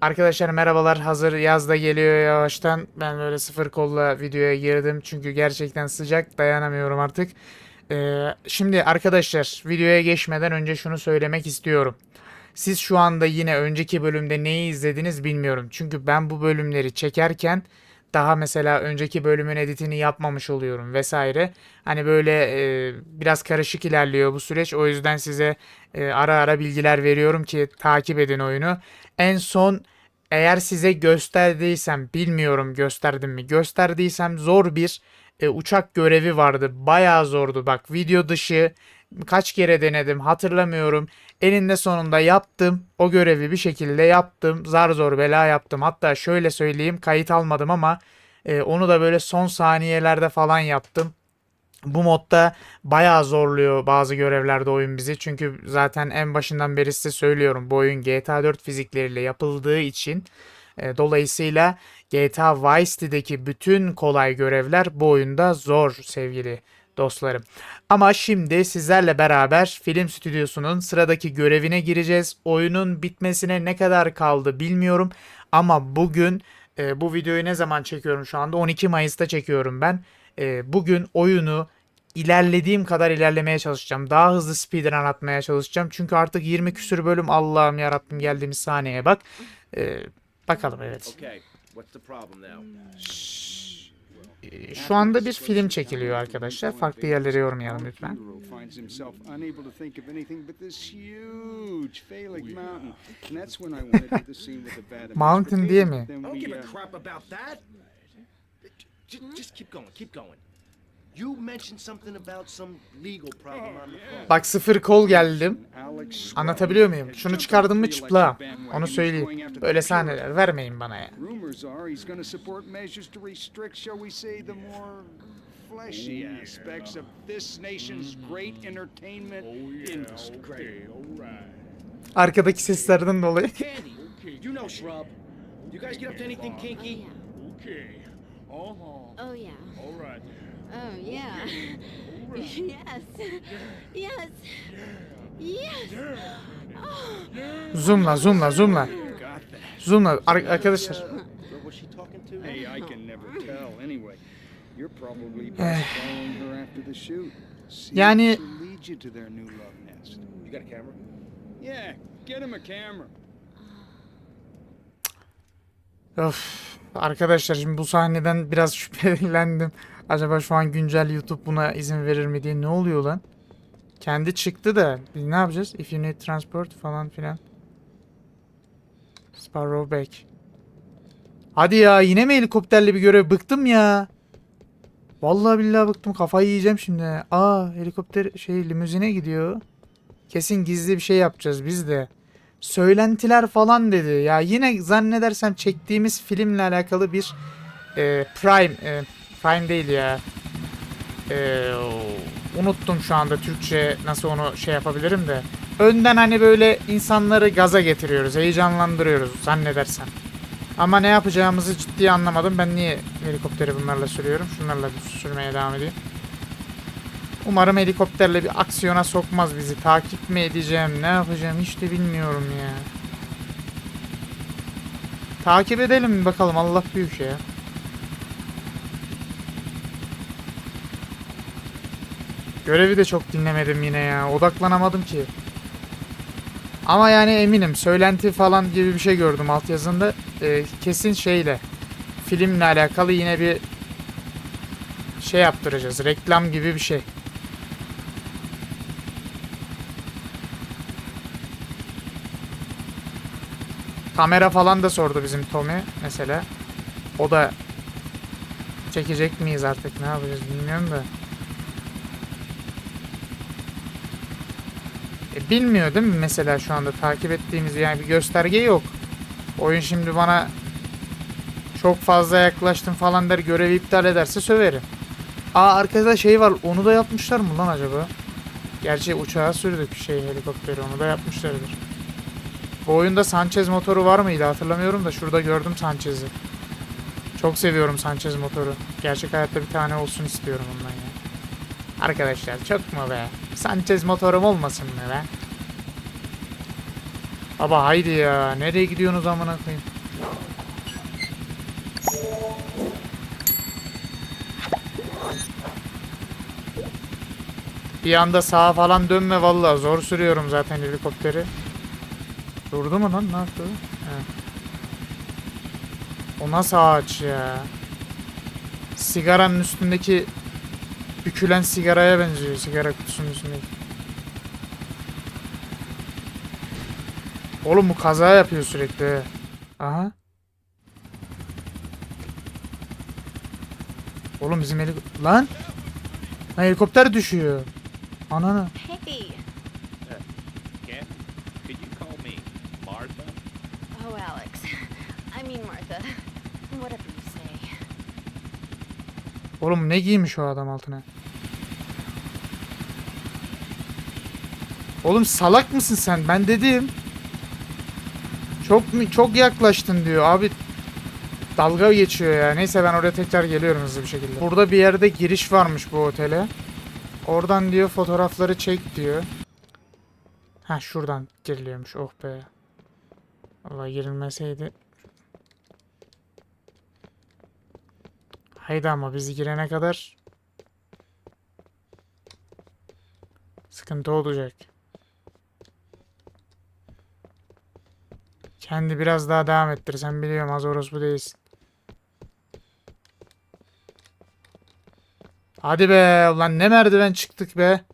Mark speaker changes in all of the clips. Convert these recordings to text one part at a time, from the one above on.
Speaker 1: Arkadaşlar merhabalar. Hazır yaz da geliyor yavaştan. Ben böyle sıfır kolla videoya girdim. Çünkü gerçekten sıcak. Dayanamıyorum artık. Ee, şimdi arkadaşlar videoya geçmeden önce şunu söylemek istiyorum. Siz şu anda yine önceki bölümde neyi izlediniz bilmiyorum. Çünkü ben bu bölümleri çekerken daha mesela önceki bölümün editini yapmamış oluyorum vesaire. Hani böyle e, biraz karışık ilerliyor bu süreç. O yüzden size e, ara ara bilgiler veriyorum ki takip edin oyunu. En son eğer size gösterdiysem bilmiyorum gösterdim mi? Gösterdiysem zor bir e, uçak görevi vardı. Bayağı zordu. Bak video dışı kaç kere denedim hatırlamıyorum. Eninde sonunda yaptım. O görevi bir şekilde yaptım. Zar zor bela yaptım. Hatta şöyle söyleyeyim kayıt almadım ama e, onu da böyle son saniyelerde falan yaptım. Bu modda bayağı zorluyor bazı görevlerde oyun bizi. Çünkü zaten en başından beri size söylüyorum. Bu oyun GTA 4 fizikleriyle yapıldığı için e, dolayısıyla GTA Vice City'deki bütün kolay görevler bu oyunda zor sevgili dostlarım. Ama şimdi sizlerle beraber film stüdyosunun sıradaki görevine gireceğiz. Oyunun bitmesine ne kadar kaldı bilmiyorum ama bugün e, bu videoyu ne zaman çekiyorum şu anda? 12 Mayıs'ta çekiyorum ben. E, bugün oyunu ilerlediğim kadar ilerlemeye çalışacağım. Daha hızlı speedrun atmaya çalışacağım. Çünkü artık 20 küsür bölüm Allah'ım yarabbim geldiğimiz sahneye bak. E, bakalım evet.
Speaker 2: Okay, what's the problem now?
Speaker 1: Şu anda bir film çekiliyor arkadaşlar. Farklı yerlere yormayalım lütfen.
Speaker 3: Mountain
Speaker 1: diye mi?
Speaker 2: You mentioned something about some legal problem on the phone.
Speaker 1: Bak sıfır kol geldim. Anlatabiliyor muyum? Şunu çıkardım mı çıpla. Onu söyleyeyim. Böyle
Speaker 3: the
Speaker 1: sahneler vermeyin bana ya.
Speaker 3: Rumors are he's going to support measures to restrict, shall we say, the more fleshy aspects of this nation's great entertainment industry.
Speaker 1: Arkadaki seslerden dolayı.
Speaker 2: You know Shrub. You guys get up to anything kinky?
Speaker 4: Okay. Uh-huh.
Speaker 5: Oh yeah.
Speaker 4: All right.
Speaker 5: Oh yeah. yes. Yes. Yes. Oh.
Speaker 1: Zoomla zoomla zoomla. Zoomla Ar- arkadaşlar.
Speaker 3: Hey, I can never tell. Anyway, you're probably best
Speaker 1: Eh.
Speaker 3: following her after the shoot.
Speaker 1: Yani-
Speaker 3: lead you to their new love nest.
Speaker 2: You got a camera?
Speaker 3: Yeah, get him a camera.
Speaker 1: Of. Arkadaşlar şimdi bu sahneden biraz şüphelendim. Acaba şu an güncel YouTube buna izin verir mi diye. Ne oluyor lan? Kendi çıktı da biz ne yapacağız? If you need transport falan filan. Sparrowback. Hadi ya yine mi helikopterli bir görev? Bıktım ya. Vallahi billahi bıktım. Kafayı yiyeceğim şimdi. Aa helikopter şey limuzine gidiyor. Kesin gizli bir şey yapacağız biz de. Söylentiler falan dedi. Ya yine zannedersem çektiğimiz filmle alakalı bir e, Prime e, Prime değil ya. E, unuttum şu anda Türkçe nasıl onu şey yapabilirim de. Önden hani böyle insanları gaza getiriyoruz, heyecanlandırıyoruz zannedersem. Ama ne yapacağımızı ciddi anlamadım. Ben niye helikopteri bunlarla sürüyorum? Şunlarla sürmeye devam edeyim. Umarım helikopterle bir aksiyona sokmaz bizi. Takip mi edeceğim, ne yapacağım hiç de bilmiyorum ya. Takip edelim bakalım Allah büyük ya. Görevi de çok dinlemedim yine ya. Odaklanamadım ki. Ama yani eminim söylenti falan gibi bir şey gördüm altyazında. Ee, kesin şeyle filmle alakalı yine bir şey yaptıracağız. Reklam gibi bir şey. Kamera falan da sordu bizim Tommy mesela. O da çekecek miyiz artık ne yapacağız bilmiyorum da. Bilmiyor değil mi mesela şu anda takip ettiğimiz yani bir gösterge yok. Oyun şimdi bana çok fazla yaklaştım falan der görevi iptal ederse söverim. Aa arkada şey var onu da yapmışlar mı lan acaba? Gerçi uçağa sürdük şey helikopteri onu da yapmışlardır. Bu oyunda Sanchez motoru var mıydı hatırlamıyorum da şurada gördüm Sanchez'i. Çok seviyorum Sanchez motoru. Gerçek hayatta bir tane olsun istiyorum ondan ya. Arkadaşlar çok mu be? Sanchez motorum olmasın mı be? Baba haydi ya. Nereye gidiyorsunuz amına koyayım? Bir anda sağa falan dönme vallahi zor sürüyorum zaten helikopteri. Durdu mu lan? Ne yaptı? He. O nasıl ağaç ya? Sigaranın üstündeki bükülen sigaraya benziyor. Sigara kutusunun üstündeki. Oğlum bu kaza yapıyor sürekli. Aha. Oğlum bizim helik... Lan! Lan helikopter düşüyor. Ananı.
Speaker 5: Hey.
Speaker 4: Ken, could you call me Martha?
Speaker 5: Oh, Alex. I mean Martha. Whatever you say.
Speaker 1: Oğlum ne giymiş o adam altına? Oğlum salak mısın sen? Ben dedim. Çok çok yaklaştın diyor abi. Dalga geçiyor ya. Neyse ben oraya tekrar geliyorum hızlı bir şekilde. Burada bir yerde giriş varmış bu otele. Oradan diyor fotoğrafları çek diyor. Ha şuradan giriliyormuş. Oh be. Allah girilmeseydi. Haydi ama bizi girene kadar sıkıntı olacak. Kendi biraz daha devam ettir. Sen biliyorum az orospu değilsin. Hadi be ulan ne merdiven çıktık be.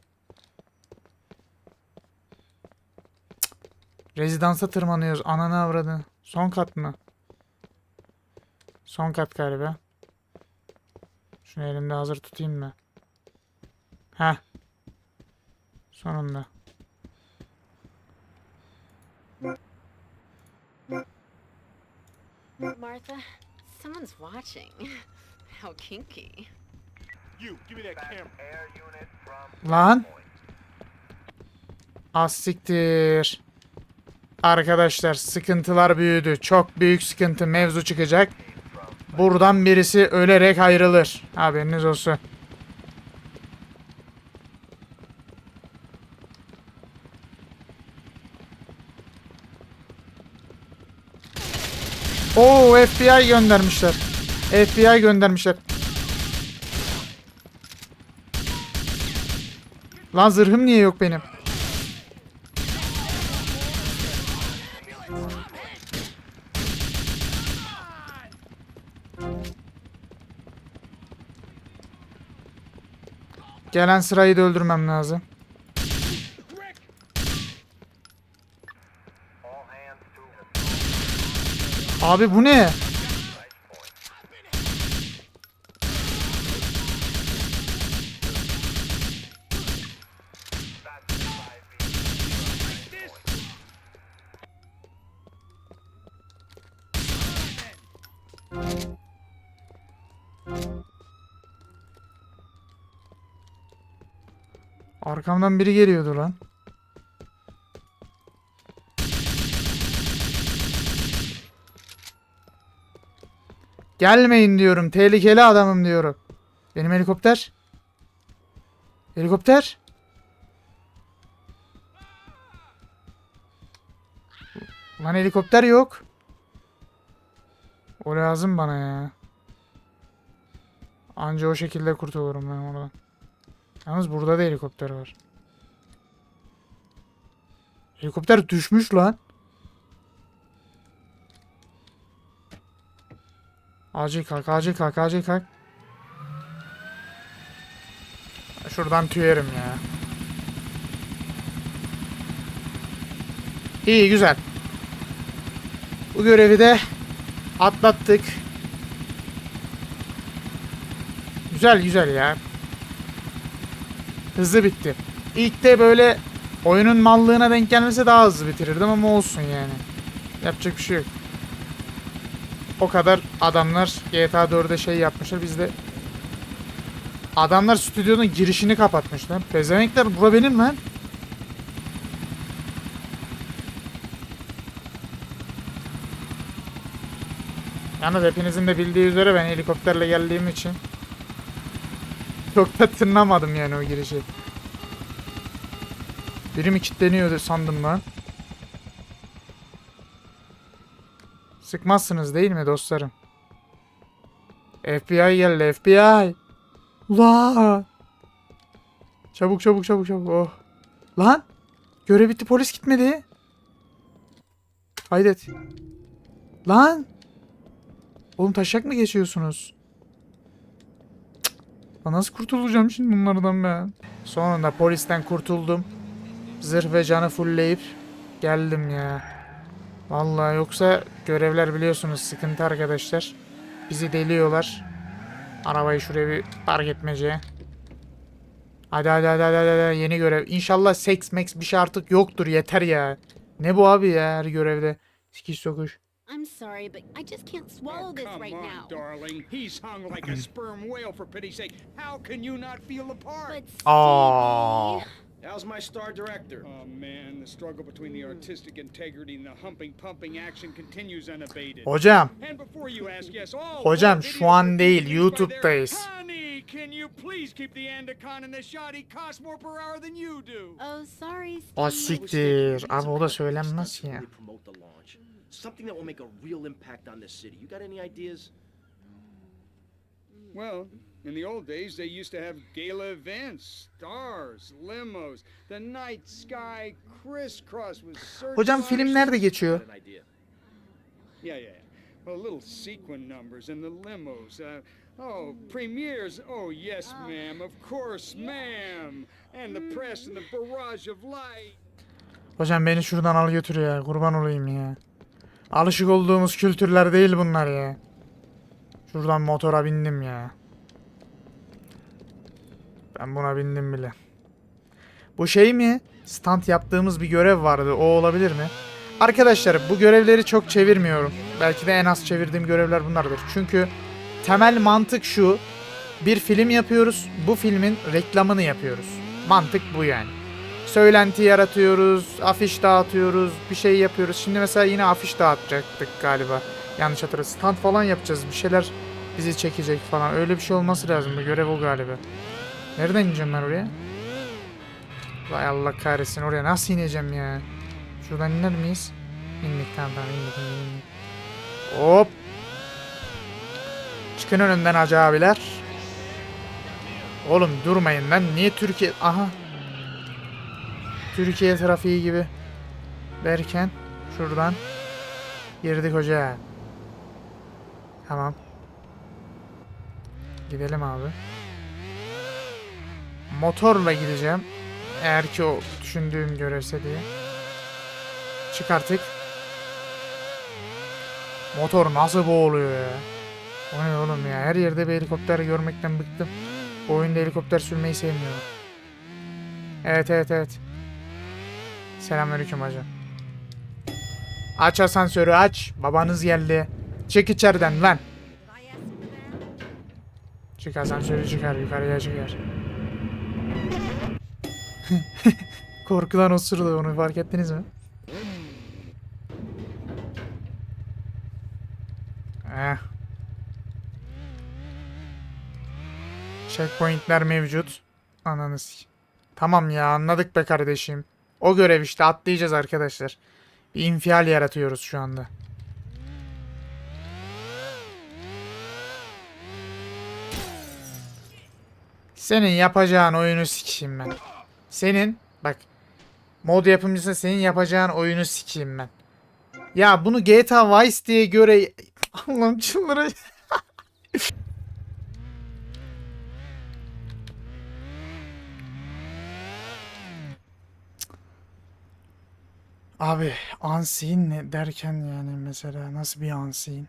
Speaker 1: Rezidansa tırmanıyoruz. Ananı avradın. Son kat mı? Son kat galiba. Şunu elimde hazır tutayım mı? Heh. Sonunda.
Speaker 5: Martha, someone's watching. How kinky.
Speaker 4: You, give me that camera.
Speaker 1: Lan. Az siktir. Arkadaşlar sıkıntılar büyüdü. Çok büyük sıkıntı mevzu çıkacak. Buradan birisi ölerek ayrılır. Haberiniz olsun. Oo FBI göndermişler. FBI göndermişler. Lan zırhım niye yok benim? Gelen sırayı da öldürmem lazım. Abi bu ne? Arkamdan biri geliyordu lan. Gelmeyin diyorum. Tehlikeli adamım diyorum. Benim helikopter. Helikopter. Lan helikopter yok. O lazım bana ya. Anca o şekilde kurtulurum ben oradan. Yalnız burada da helikopter var. Helikopter düşmüş lan. Acil kalk, acil kalk, acil kalk. Şuradan tüyerim ya. İyi, güzel. Bu görevi de atlattık. Güzel güzel ya. Hızlı bitti. İlk de böyle oyunun mallığına denk gelmese daha hızlı bitirirdim ama olsun yani. Yapacak bir şey yok. O kadar adamlar GTA 4'e şey yapmışlar biz de Adamlar stüdyonun girişini kapatmışlar. Pezevenkler bura benim lan. Yalnız hepinizin de bildiği üzere ben helikopterle geldiğim için çok da tınlamadım yani o girişi. Biri mi kilitleniyordu sandım ben. Sıkmazsınız değil mi dostlarım? FBI geldi FBI. Ula. Çabuk çabuk çabuk çabuk. Oh. Lan. Görev bitti polis gitmedi. Haydet. Lan. Oğlum taşak mı geçiyorsunuz? Cık. Nasıl kurtulacağım şimdi bunlardan ben? Sonunda polisten kurtuldum. Zırh ve canı fullleyip geldim ya. Vallahi yoksa görevler biliyorsunuz sıkıntı arkadaşlar. Bizi deliyorlar. Arabayı şuraya bir park etmece. Hadi hadi hadi hadi, hadi, yeni görev. İnşallah seks max bir şey artık yoktur yeter ya. Ne bu abi ya her görevde. Sikiş sokuş.
Speaker 5: I'm sorry, but I just can't swallow
Speaker 3: Oh,
Speaker 5: this right
Speaker 3: on,
Speaker 5: now.
Speaker 3: darling. He's hung like a sperm whale, for pity's sake. How can you not feel the part?
Speaker 5: But. Stevie,
Speaker 2: How's my star director?
Speaker 3: Oh man, the struggle between the artistic integrity and the humping, pumping action continues unabated.
Speaker 1: Hocam
Speaker 3: And before you ask, yes, all
Speaker 1: Hocam, şu an değil, YouTube'dayız.
Speaker 3: Honey, can you please keep the Andacon and the shot? He costs more per hour than you do.
Speaker 5: oh sorry,
Speaker 1: o
Speaker 5: Steve.
Speaker 1: siktir. Abi o da söylenmez ya.
Speaker 2: Something that will make a real impact on this city. You got any ideas?
Speaker 3: Well, in the old days, they used to have gala events, stars, limos. The night sky crisscross with
Speaker 1: Hocam film nerede geçiyor?
Speaker 3: Yeah, yeah. Well, little sequin numbers and the limos. Uh, oh, premieres. Oh, yes, ma'am. Of course, ma'am. And the press and the barrage of light.
Speaker 1: Hocam beni şuradan al götür ya. Kurban olayım ya. Alışık olduğumuz kültürler değil bunlar ya. Şuradan motora bindim ya. Ben buna bindim bile. Bu şey mi? Stand yaptığımız bir görev vardı. O olabilir mi? Arkadaşlar bu görevleri çok çevirmiyorum. Belki de en az çevirdiğim görevler bunlardır. Çünkü temel mantık şu. Bir film yapıyoruz. Bu filmin reklamını yapıyoruz. Mantık bu yani söylenti yaratıyoruz, afiş dağıtıyoruz, bir şey yapıyoruz. Şimdi mesela yine afiş dağıtacaktık galiba. Yanlış hatırlıyorum. Stand falan yapacağız. Bir şeyler bizi çekecek falan. Öyle bir şey olması lazım. Bu görev o galiba. Nereden ineceğim ben oraya? Vay Allah kahretsin. Oraya nasıl ineceğim ya? Şuradan iner miyiz? İndik tamam tamam indik indik. Hop. Çıkın önümden hacı abiler. Oğlum durmayın lan. Niye Türkiye... Aha. Türkiye trafiği gibi derken şuradan girdik hoca. Tamam. Gidelim abi. Motorla gideceğim. Eğer ki o düşündüğüm görevse diye. Çık artık. Motor nasıl boğuluyor ya? O ne oğlum ya? Her yerde bir helikopter görmekten bıktım. Bu oyunda helikopter sürmeyi sevmiyorum. Evet evet evet. Selamünaleyküm hacı. Aç asansörü aç. Babanız geldi. Çık içeriden lan. Çık asansörü çıkar yukarıya çıkar. Korkudan osurdu onu fark ettiniz mi? Eh. Checkpointler mevcut. Ananı Tamam ya anladık be kardeşim. O görev işte atlayacağız arkadaşlar. Bir infial yaratıyoruz şu anda. Senin yapacağın oyunu sikeyim ben. Senin bak mod yapımcısı senin yapacağın oyunu sikeyim ben. Ya bunu GTA Vice diye göre Allah'ım çıldıracağım. Abi unseen ne derken yani mesela nasıl bir unseen?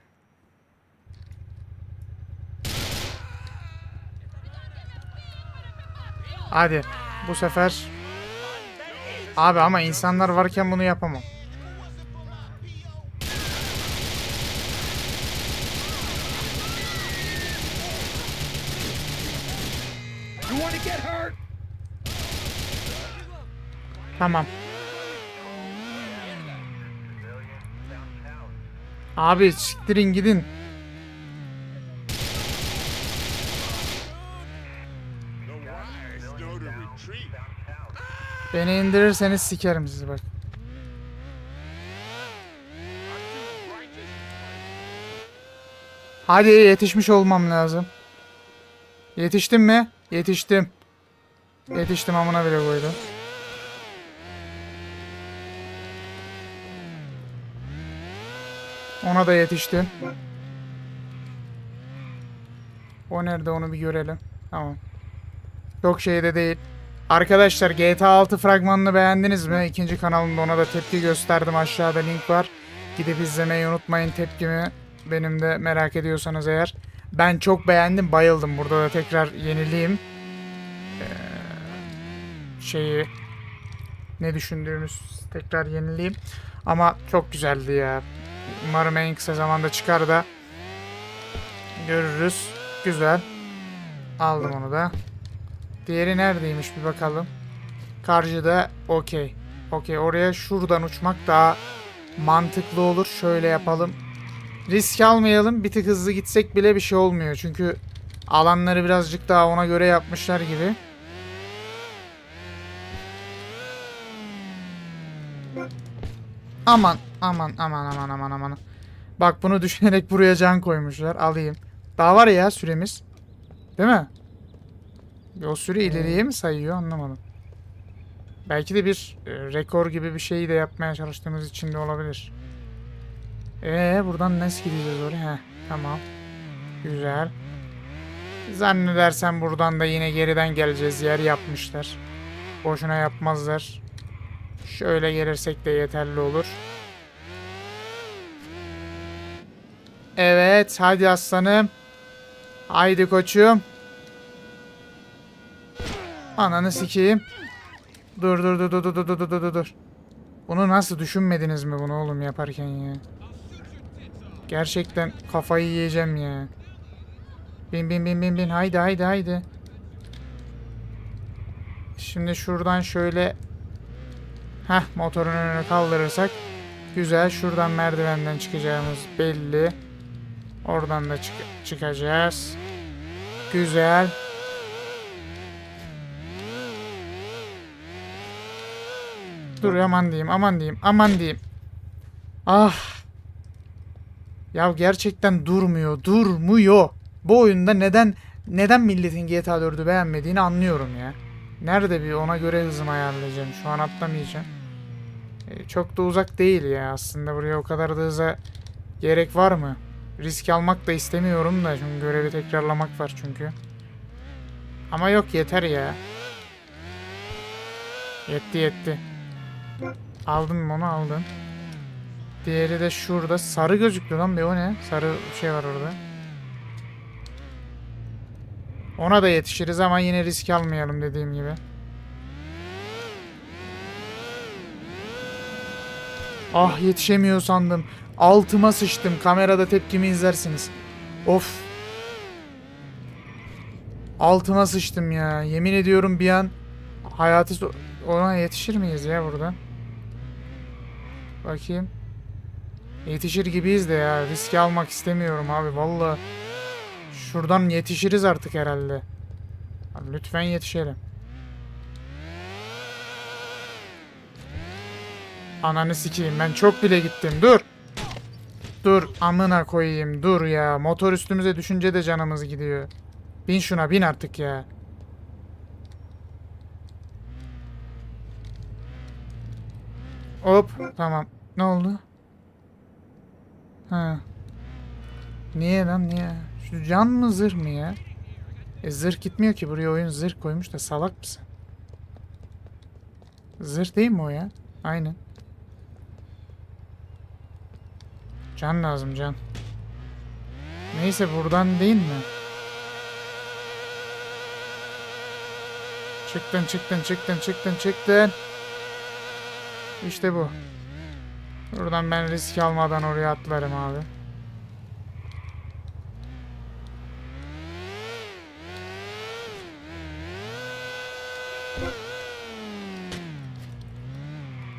Speaker 1: Hadi bu sefer Abi ama insanlar varken bunu yapamam. Tamam. Abi siktirin gidin. Beni indirirseniz sikerim sizi bak. Hadi yetişmiş olmam lazım. Yetiştim mi? Yetiştim. Yetiştim amına bile koydum. Ona da yetiştim. O nerede onu bir görelim. Tamam. Çok şeyde değil. Arkadaşlar GTA 6 fragmanını beğendiniz mi? İkinci kanalımda ona da tepki gösterdim. Aşağıda link var. Gidip izlemeyi unutmayın tepkimi. Benim de merak ediyorsanız eğer. Ben çok beğendim, bayıldım. Burada da tekrar yenileyim. Ee, şeyi ne düşündüğümüz tekrar yenileyim. Ama çok güzeldi ya. Umarım en kısa zamanda çıkar da görürüz. Güzel. Aldım onu da. Diğeri neredeymiş bir bakalım. Karşıda okey. Okey oraya şuradan uçmak daha mantıklı olur. Şöyle yapalım. Risk almayalım. Bir tık hızlı gitsek bile bir şey olmuyor. Çünkü alanları birazcık daha ona göre yapmışlar gibi. Aman aman aman aman aman aman. Bak bunu düşünerek buraya can koymuşlar. Alayım. Daha var ya süremiz. Değil mi? O süre ileriye mi sayıyor anlamadım. Belki de bir e, rekor gibi bir şeyi de yapmaya çalıştığımız için de olabilir. Ee buradan nasıl gideceğiz oraya? Heh, tamam. Güzel. Zannedersem buradan da yine geriden geleceğiz. Yer yapmışlar. Boşuna yapmazlar. Şöyle gelirsek de yeterli olur. Evet, hadi aslanım. Haydi koçum. Ananı sikeyim. Dur dur dur dur dur dur dur dur dur. Bunu nasıl düşünmediniz mi bunu oğlum yaparken ya? Gerçekten kafayı yiyeceğim ya. Bin bin bin bin bin haydi haydi haydi. Şimdi şuradan şöyle Heh motorun önünü kaldırırsak güzel şuradan merdivenden çıkacağımız belli. Oradan da çık- çıkacağız. Güzel. Dur aman diyeyim aman diyeyim aman diyeyim. Ah. Ya gerçekten durmuyor durmuyor. Bu oyunda neden neden milletin GTA 4'ü beğenmediğini anlıyorum ya. Nerede bir ona göre hızımı ayarlayacağım. Şu an atlamayacağım. E, çok da uzak değil ya aslında buraya o kadar da hıza gerek var mı? Risk almak da istemiyorum da çünkü görevi tekrarlamak var çünkü. Ama yok yeter ya. Yetti yetti. Aldın mı onu aldın. Diğeri de şurada. Sarı gözüktü lan bir o ne? Sarı şey var orada. Ona da yetişiriz ama yine risk almayalım dediğim gibi. Ah yetişemiyor sandım. Altıma sıçtım. Kamerada tepkimi izlersiniz. Of. Altıma sıçtım ya. Yemin ediyorum bir an hayatı ona yetişir miyiz ya burada? Bakayım. Yetişir gibiyiz de ya. Riski almak istemiyorum abi. Vallahi şuradan yetişiriz artık herhalde. Abi lütfen yetişelim. Ananı sikeyim ben çok bile gittim. Dur. Dur amına koyayım dur ya. Motor üstümüze düşünce de canımız gidiyor. Bin şuna bin artık ya. Hop tamam. Ne oldu? Ha. Niye lan niye? Şu can mı zırh mı ya? E zırh gitmiyor ki buraya oyun zırh koymuş da salak mısın? Zırh değil mi o ya? Aynen. Can lazım can. Neyse buradan değil mi? Çıktın çıktın çıktın çıktın çıktın. İşte bu. Buradan ben risk almadan oraya atlarım abi.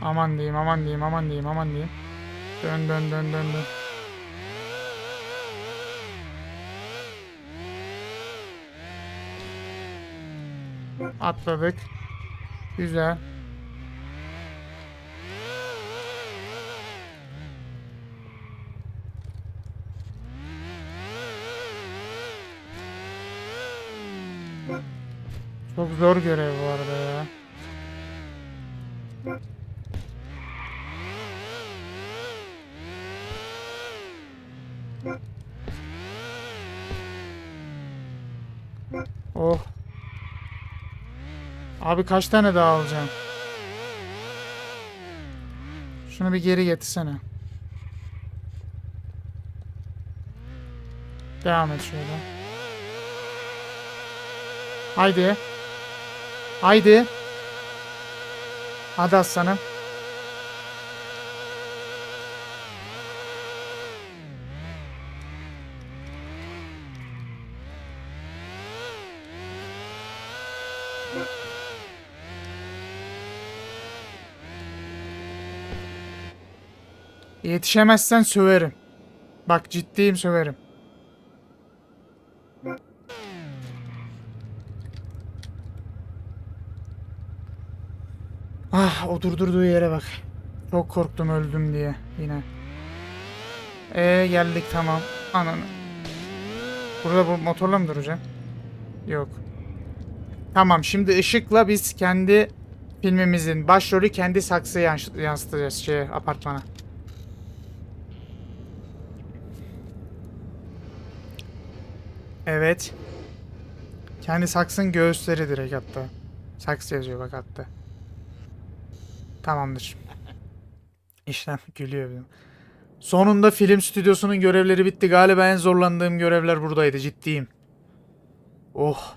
Speaker 1: Aman diyeyim, aman diyeyim, aman diyeyim, aman diyeyim. Dön dön dön dön dön. Atladık. Güzel. Zor görev bu arada ya. Oh. Abi kaç tane daha alacağım? Şunu bir geri getirsene. Devam et şöyle. Haydi. Haydi. Hadi aslanım. Yetişemezsen söverim. Bak ciddiyim söverim. Ah o durdurduğu yere bak. Çok korktum öldüm diye yine. Ee geldik tamam. Ananı. Burada bu motorla mı duracağım? Yok. Tamam şimdi ışıkla biz kendi filmimizin başrolü kendi saksıya yans- yansıtacağız şey apartmana. Evet. Kendi saksın göğüsleri direkt hatta. Saks yazıyor bak hatta. Tamamdır. İşlem gülüyor. de. Sonunda film stüdyosunun görevleri bitti. Galiba en zorlandığım görevler buradaydı. Ciddiyim. Oh.